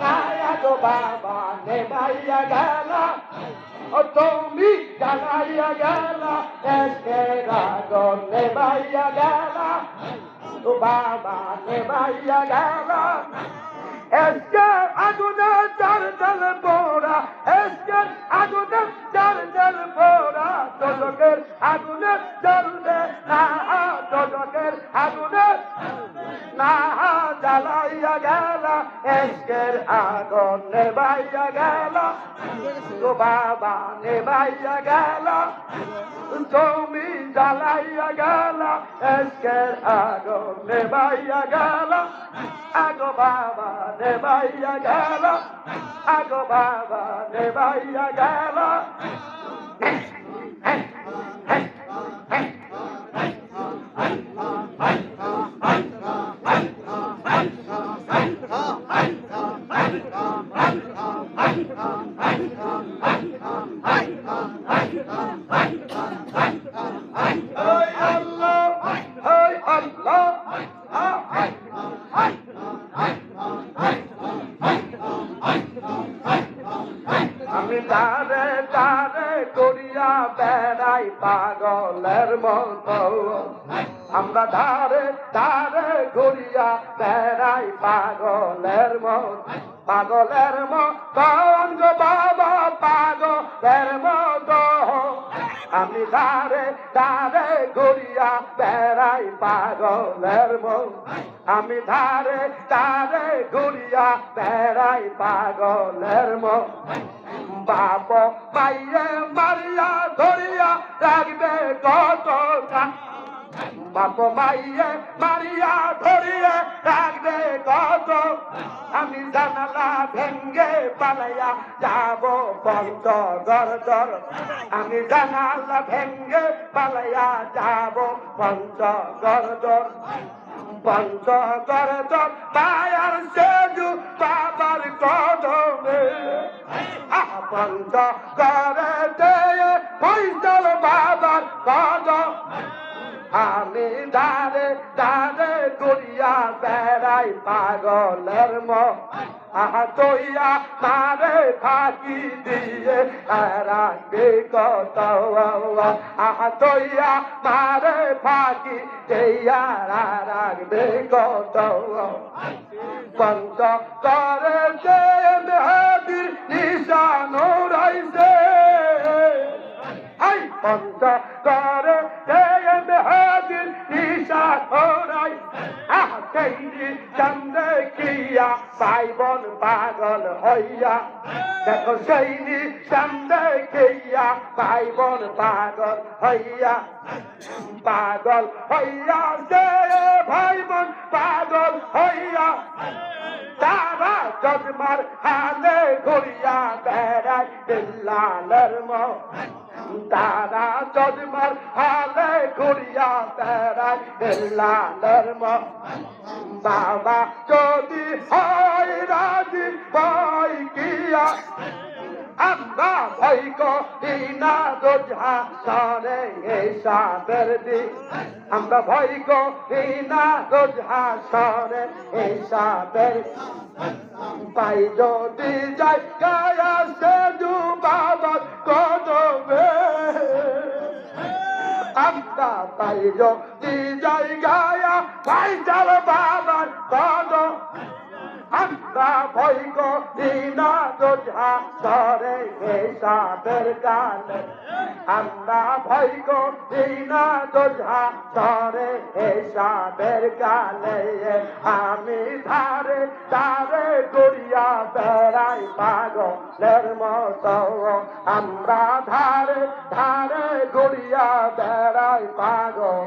নায়াগো বাবা নেমাইয়া গেলা। তুমি জানাইয়া গেলা রাগো নেমাইয়া গেলা। ও বাবা নেমাইয়া গেলা। এসকে আগুনে চার জল পোড়া, এসকে আগুনে চার জল পোড়া তোলকের আগুনে জলবে না তোলকের আগুনে না, জ্বালাইয়া গেলা এস আগুন নেবাইয়া গেল তো বাবা নেবাইয়া গেল, তুমি জ্বালাইয়া গেল এসকের আগুন নেবাইয়া গেল, আগো বাবা নেবাইয়া গেল, আগো বাবা নেবাইয়া গেল। আমি তারে তারে করিয়া বেড়াই পাগলের মতো। আমরা ধারে ধারে ঘুরিয়া বেড়াই পাগলের মতো। পাগলের মতো গো বাবা, পাগলের মতো। আমি ধারে ধারে ঘুরিয়া বেড়াই পাগলের মতো। আমি ধারে তারে ঘুরিয়া বেড়াই পাগলের মো বাপ মাইয়ে মারিয়া ধরিয়া রাখবে কত বাপ মাইয়ে, মারিয়া ধরিয়ে রাখবে কত আমি জানালা ভেঙ্গে পালাইয়া যাব পন্ত গর দর আমি জানালা ভেঙ্গে পালাইয়া যাব পন্ত গর দর পন্ত গর দর পায়ার সেজু বাবার কদমে। পঞ্চ করে পৈতল বাবার কদম। আমি দারে দারে করিয়া বেড়াই পাগলের মো আহা তৈয়া মারে ফাঁকি দিয়ে রাখবে কত আহা তৈয়া মারে ফাঁকি দিয়া রাখবে কত পঞ্চ করে যে হাতির নিশানো আই পঞ্চ করে নিশানো রাই আহ কেইনি চন্দে কিয়া পাইবন পাগল হইয়া দেখো সেইনি চন্দে কিয়া বোন পাগল হইয়া পাগল হইয়া যে ভাইবন পাগল হইয়া তারা চশমার হালে ঘুরিয়া বেড়াই দিল্লালের মন। তারা চশমার হালে ঘুরিয়া বেড়াই দিল্লালের মন। বাবা যদি হয় আমরা ভয় করি না দোঝা সরে হিসাবের দিন আমরা ভয় করি না সরে হিসাবের পাই যদি যাই গায়া সে বাবা কদবে আমরা পাই যদি যাই গায়া ভাই চাল বাবার কদম। আমরা ভয় করি না দোঝা সরে হিসাবের গানে আমরা ভয় করি না দোঝা সরে হিসাবের গানে আমি ধারে ধারে গড়িয়া বেড়াই পাগলের মতো। আমরা ধারে ধারে গড়িয়া বেড়াই পাগল।